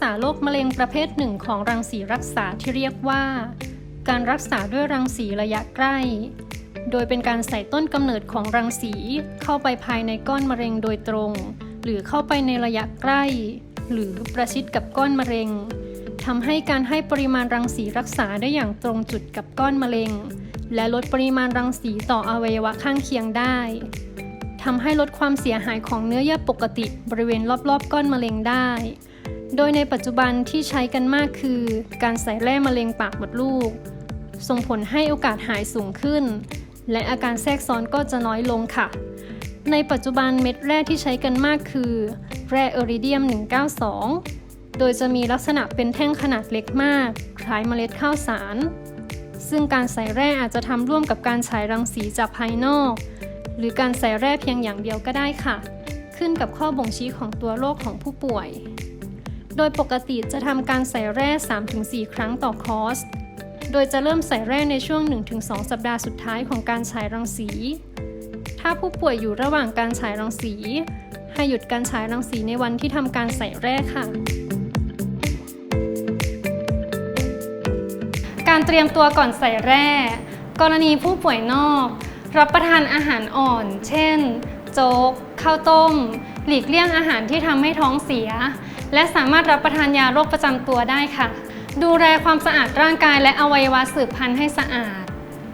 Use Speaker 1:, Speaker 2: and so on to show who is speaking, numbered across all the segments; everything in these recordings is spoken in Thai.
Speaker 1: ษาโรคมะเร็งประเภทหนึ่งของรังสีรักษาที่เรียกว่า การรักษาด้วยรังสีระยะใกล้ โดยเป็นการใส่ต้นกำเนิดของรังสีเข้าไปภายในก้อนมะเร็งโดยตรง หรือเข้าไปในระยะใกล้ หรือประชิดกับก้อนมะเร็งทำให้การให้ปริมาณรังสีรักษาได้อย่างตรงจุดกับก้อนมะเร็ง และลดปริมาณรังสีต่ออวัยวะข้างเคียงได้ทำให้ลดความเสียหายของเนื้อเยื่อปกติบริเวณรอบๆ ก้อนมะเร็งได้ โดยในปัจจุบันที่ใช้กันมากคือ การใส่แร่มะเร็งปากมดลูก ส่งผลให้โอกาสหายสูงขึ้น และอาการแทรกซ้อนก็จะน้อยลงค่ะ ในปัจจุบันเม็ดแร่ที่ใช้กันมากคือ แร่เอริเดียม 192 โดยจะมีลักษณะเป็นแท่งขนาดเล็กมาก คล้ายเมล็ดข้าวสาร ซึ่งการใส่แร่อาจจะทำร่วมกับการฉายรังสีจากภายนอก หรือการใส่แร่เพียงอย่างเดียวก็ได้ค่ะ ขึ้นกับข้อบ่งชี้ของตัวโรคของผู้ป่วย โดยปกติจะทำการใส่แร่ 3-4 ครั้งต่อคอร์ส โดยจะเริ่มใส่แร่ในช่วง 1-2 สัปดาห์สุดท้ายของการฉายรังสี ถ้าผู้ป่วยอยู่ระหว่างการฉายรังสี ให้หยุดการฉายรังสีในวันที่ทำการใส่แร่ค่ะ การเตรียมตัวก่อนใส่แร่ กรณีผู้ป่วยนอก รับประทานอาหารอ่อน เช่น โจ๊ก ข้าวต้ม หลีกเลี่ยงอาหารที่ทำให้ท้องเสีย และสามารถรับประทานยาโรคประจำตัวได้ค่ะ ดูแลความสะอาดร่างกายและอวัยวะสืบพันธุ์ให้สะอาด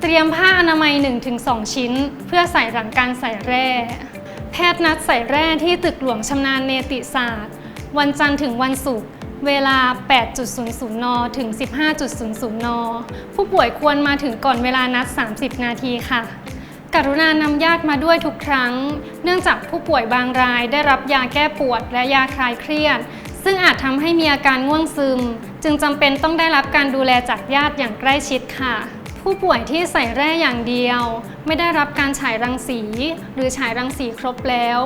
Speaker 1: เตรียมผ้าอนามัย 1-2 ชิ้น เพื่อใส่หลังการใส่แร่ แพทย์นัดใส่แร่ที่ตึกหลวงชำนาญเนติศาสตร์ วันจันทร์ถึงวันศุกร์เวลา 8.00 น ถึง 15.00 น ผู้ป่วยควรมาถึงก่อนเวลานัด 30 นาทีค่ะ กรุณานำญาติมาด้วยทุกครั้ง เนื่องจากผู้ป่วยบางรายได้รับยาแก้ปวดและยาคลายเครียด ซึ่งอาจทำให้มีอาการง่วงซึม จึงจำเป็นต้องได้รับการดูแลจากญาติอย่างใกล้ชิดค่ะ ผู้ป่วยที่ใส่แร่อย่างเดียว ไม่ได้รับการฉายรังสี หรือฉายรังสีครบแล้ว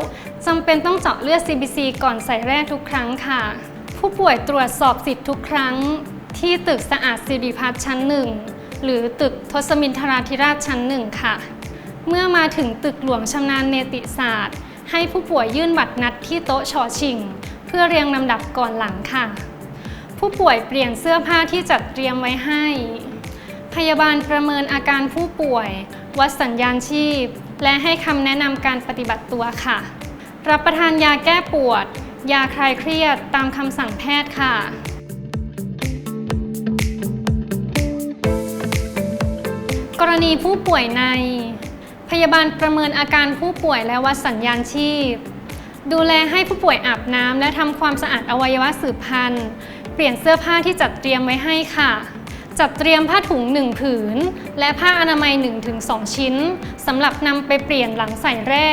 Speaker 1: จำเป็นต้องเจาะเลือด CBC ก่อนใส่แร่ทุกครั้งค่ะ ผู้ป่วยตรวจสอบสิทธิ์ทุกครั้ง ที่ตึกสะอาดสิริพัฒชั้นหนึ่งหรือตึกทศมินทราธิราชชั้นหนึ่งค่ะ เมื่อมาถึงตึกหลวงชำนาญเนติศาสตร์ ให้ผู้ป่วยยื่นบัตรนัดที่โต๊ะชอชิง เพื่อเรียงลำดับก่อนหลังค่ะ ผู้ป่วยเปลี่ยนเสื้อผ้าที่จัดเตรียมไว้ให้ พยาบาลประเมินอาการผู้ป่วย วัดสัญญาณชีพ และให้คำแนะนำการปฏิบัติตัวค่ะ รับประทานยาแก้ปวด ยาคลายเครียดตามคำสั่งแพทย์ค่ะกรณีผู้ป่วยใน พยาบาลประเมินอาการผู้ป่วยและวัดสัญญาณชีพ ดูแลให้ผู้ป่วยอาบน้ำและทำความสะอาดอวัยวะสืบพันธุ์ เปลี่ยนเสื้อผ้าที่จัดเตรียมไว้ให้ค่ะ จัดเตรียมผ้าถุง 1 ผืน และผ้าอนามัย 1-2 ชิ้นสำหรับนำไปเปลี่ยนหลังใส่แร่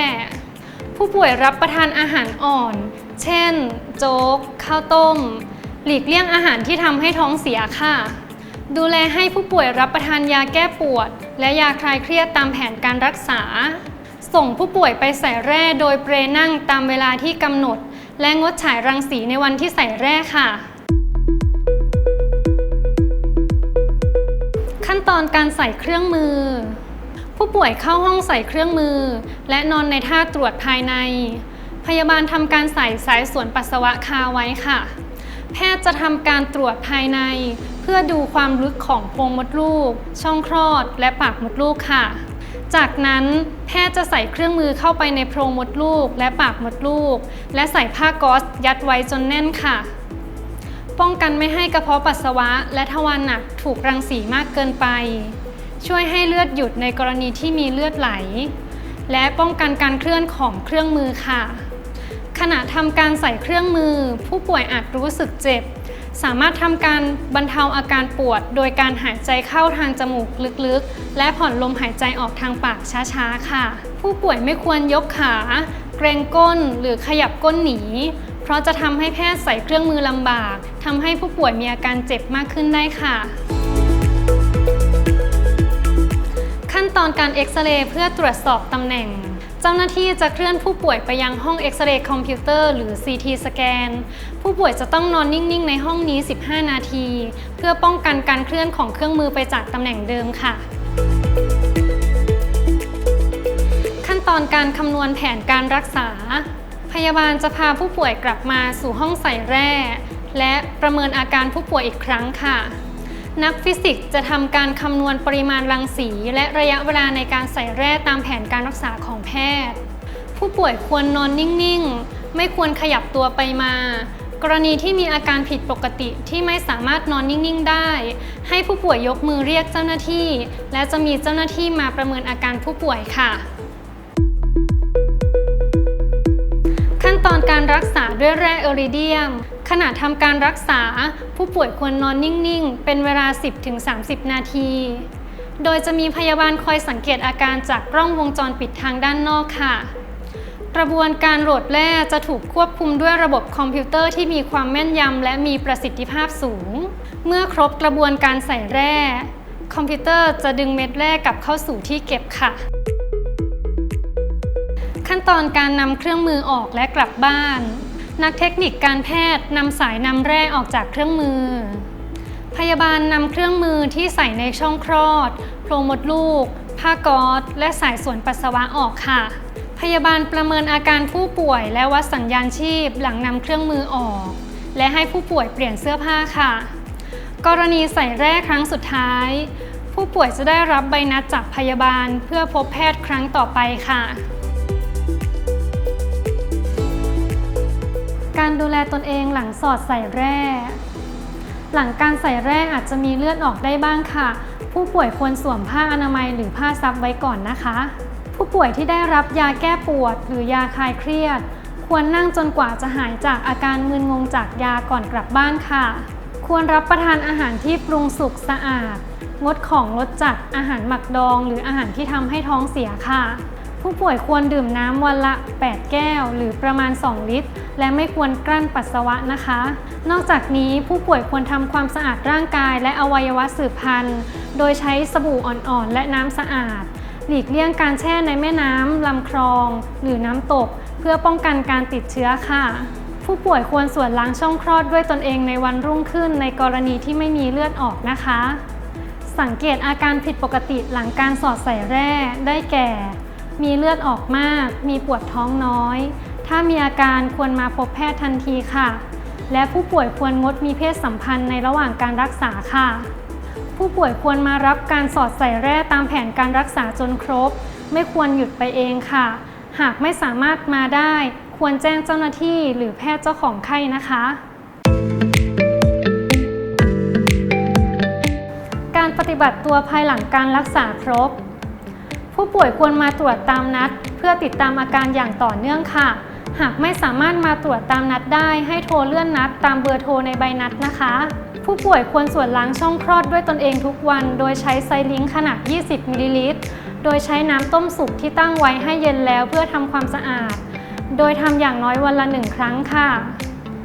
Speaker 1: ผู้ป่วยรับประทานอาหารอ่อน เช่น โจ๊ก ข้าวต้ม หลีกเลี่ยงอาหารที่ทำให้ท้องเสียค่ะ ดูแลให้ผู้ป่วยรับประทานยาแก้ปวด และยาคลายเครียดตามแผนการรักษา ส่งผู้ป่วยไปใส่แร่โดยเปรนั่งตามเวลาที่กำหนด และงดฉายรังสีในวันที่ใส่แร่ค่ะ ขั้นตอนการใส่เครื่องมือ ผู้ป่วยเข้าห้องใส่เครื่องมือ และนอนในท่าตรวจภายใน พยาบาลทำการใส่สายส่วนปัสสาวะคาไว้ค่ะ แพทย์จะทำการตรวจภายใน เพื่อดูความลึกของโพรงมดลูก ช่องคลอด และปากมดลูกค่ะ จากนั้นแพทย์จะใส่เครื่องมือเข้าไปในโพรงมดลูก และปากมดลูก และใส่ผ้าก๊อซยัดไว้จนแน่นค่ะ ป้องกันไม่ให้กระเพาะปัสสาวะ และทวารหนักถูกรังสีมากเกินไป ช่วยให้เลือดหยุดในกรณีที่มีเลือดไหล และป้องกันการเคลื่อนของเครื่องมือค่ะขณะทำการใส่เครื่องมือ ผู้ป่วยอาจรู้สึกเจ็บ สามารถทำการบรรเทาอาการปวด โดยการหายใจเข้าทางจมูกลึกๆ และผ่อนลมหายใจออกทางปากช้าๆ ค่ะ ผู้ป่วยไม่ควรยกขา เกรงก้นหรือขยับก้นหนี เพราะจะทำให้แพทย์ใส่เครื่องมือลำบากทำให้ผู้ป่วยมีอาการเจ็บมากขึ้นได้ค่ะขั้นตอนการเอ็กซเรย์เพื่อตรวจสอบตำแหน่ง เจ้าหน้าที่จะเคลื่อนผู้ป่วยไปยังห้องเอ็กซเรย์คอมพิวเตอร์หรือ CT สแกน ผู้ป่วยจะต้องนอนนิ่ง ๆ ในห้องนี้ 15 นาที เพื่อป้องกันการเคลื่อนของเครื่องมือไปจากตำแหน่งเดิมค่ะขั้นตอนการคำนวณแผนการรักษาพพยาบาลจะพาผู้ป่วยกลับมาสู่ห้องใส่แร่ และประเมินอาการผู้ป่วยอีกครั้งค่ะ นักฟิสิกส์จะทำการคำนวณปริมาณรังสี และระยะเวลาในการใส่แร่ตามแผนการรักษาของแพทย์ ผู้ป่วยควรนอนนิ่ง ๆ ไม่ควรขยับตัวไปมา กรณีที่มีอาการผิดปกติที่ไม่สามารถนอนนิ่ง ๆ ได้ ให้ผู้ป่วยยกมือเรียกเจ้าหน้าที่ และจะมีเจ้าหน้าที่มาประเมินอาการผู้ป่วยค่ะ ขั้นตอนการรักษาด้วยแร่เอริเดียม ขณะทำการรักษา ผู้ป่วยควรนอนนิ่ง ๆ เป็นเวลา 10-30 นาที โดยจะมีพยาบาลคอยสังเกตอาการจากกล้องวงจรปิดทางด้านนอกค่ะ กระบวนการโหลดแร่จะถูกควบคุมด้วยระบบคอมพิวเตอร์ที่มีความแม่นยำและมีประสิทธิภาพสูง เมื่อครบกระบวนการใส่แร่ คอมพิวเตอร์จะดึงเม็ดแร่กลับเข้าสู่ที่เก็บค่ะ ขั้นตอนการนำเครื่องมือออกและกลับบ้าน นักเทคนิคการแพทย์นำสายนำแร่ออกจากเครื่องมือ พยาบาลนำเครื่องมือที่ใส่ในช่องคลอดโพรงมดลูก ผ้าก๊อซและสายส่วนปัสสาวะออกค่ะ พยาบาลประเมินอาการผู้ป่วยและวัดสัญญาณชีพหลังนำเครื่องมือออก และให้ผู้ป่วยเปลี่ยนเสื้อผ้าค่ะ กรณีใส่แร่ครั้งสุดท้ายผู้ป่วยจะได้รับใบนัดจากพยาบาลเพื่อพบแพทย์ครั้งต่อไปค่ะ ดูแลตนเองหลังสอดใส่แร่ หลังการใส่แร่อาจจะมีเลือดออกได้บ้างค่ะ ผู้ป่วยควรสวมผ้าอนามัยหรือผ้าซับไว้ก่อนนะคะ ผู้ป่วยที่ได้รับยาแก้ปวด หรือยาคลายเครียด ควรนั่งจนกว่าจะหายจากอาการมึนงงจากยาก่อนกลับบ้านค่ะ ควรรับประทานอาหารที่ปรุงสุกสะอาด งดของรสจัดอาหารหมักดอง หรืออาหารที่ทำให้ท้องเสียค่ะ ผู้ป่วยควรดื่มน้ำวันละ 8 แก้ว หรือประมาณ 2 ลิตร และไม่ควรกลั้นปัสสาวะนะคะ นอกจากนี้ผู้ป่วยควรทำความสะอาดร่างกาย และอวัยวะสืบพันธุ์ โดยใช้สบู่อ่อนๆ และน้ำสะอาด หลีกเลี่ยงการแช่ในแม่น้ำลำคลอง หรือน้ำตก เพื่อป้องกันการติดเชื้อค่ะ ผู้ป่วยควรส่วนล้างช่องคลอดด้วยตนเองในวันรุ่งขึ้น ในกรณีที่ไม่มีเลือดออกนะคะ สังเกตอาการผิดปกติหลังการสอดใส่แร่ได้แก่ มีเลือดออกมาก มีปวดท้องน้อย ถ้ามีอาการควรมาพบแพทย์ทันทีค่ะ และผู้ป่วยควรงดมีเพศสัมพันธ์ในระหว่างการรักษาค่ะ ผู้ป่วยควรมารับการสอดใส่แร่ตามแผนการรักษาจนครบ ไม่ควรหยุดไปเองค่ะ หากไม่สามารถมาได้ ควรแจ้งเจ้าหน้าที่หรือแพทย์เจ้าของไข้นะคะการปฏิบัติตัวภายหลังการรักษาครบ ผู้ป่วยควรมาตรวจตามนัด เพื่อติดตามอาการอย่างต่อเนื่องค่ะ หากไม่สามารถมาตรวจตามนัดได้ให้โทรเลื่อนนัดตามเบอร์โทรในใบนัดนะคะ ผู้ป่วยควรส่วนล้างช่องคลอดด้วยตนเองทุกวัน โดยใช้ไซลิงขนาด 20 มิลลิลิตร โดยใช้น้ำต้มสุกที่ตั้งไว้ให้เย็นแล้วเพื่อทำความสะอาด โดยทำอย่างน้อยวันละหนึ่งครั้งค่ะ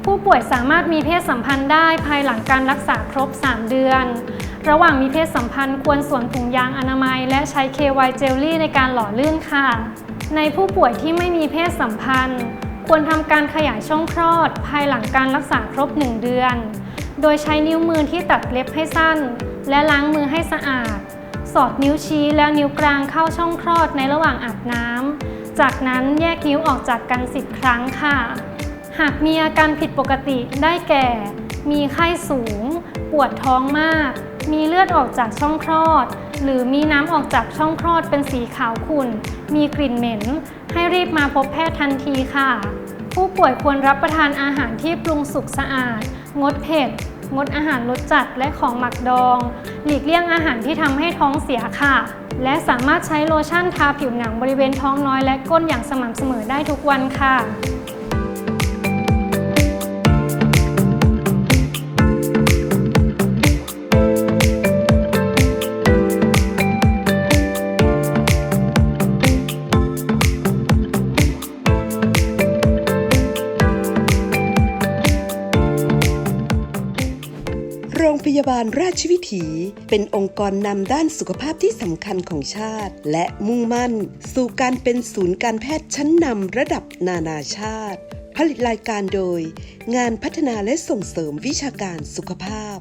Speaker 1: ผู้ป่วยสามารถมีเพศสัมพันธ์ได้ภายหลังการรักษาครบ 3 เดือน ระหว่างมีเพศสัมพันธ์ควรสวมถุงยางอนามัย และใช้ KY เจลลี่ในการหล่อลื่นค่ะ ในผู้ป่วยที่ไม่มีเพศสัมพันธ์ ควรทำการขยายช่องคลอด ภายหลังการรักษาครบ 1 เดือน โดยใช้นิ้วมือที่ตัดเล็บให้สั้น และล้างมือให้สะอาด สอดนิ้วชี้แล้วนิ้วกลางเข้าช่องคลอดในระหว่างอาบน้ำ จากนั้นแยกนิ้วออกจากกัน 10 ครั้งค่ะ หากมีอาการผิดปกติได้แก่ มีไข้สูง ปวดท้องมาก มีเลือดออกจากช่องคลอด หรือมีน้ำออกจากช่องคลอดเป็นสีขาวขุ่น มีกลิ่นเหม็น ให้รีบมาพบแพทย์ทันทีค่ะ ผู้ป่วยควรรับประทานอาหารที่ปรุงสุกสะอาด งดเผ็ด งดอาหารรสจัดและของหมักดอง หลีกเลี่ยงอาหารที่ทำให้ท้องเสียค่ะ และสามารถใช้โลชั่นทาผิวหนังบริเวณท้องน้อยและก้นอย่างสม่ำเสมอได้ทุกวันค่ะ
Speaker 2: ยาบาลราชวิถี เป็นองค์กรนำด้านสุขภาพที่สำคัญของชาติ และมุ่งมั่น สู่การเป็นศูนย์การแพทย์ชั้นนำระดับนานาชาติ ผลิตรายการโดย งานพัฒนาและส่งเสริมวิชาการสุขภาพ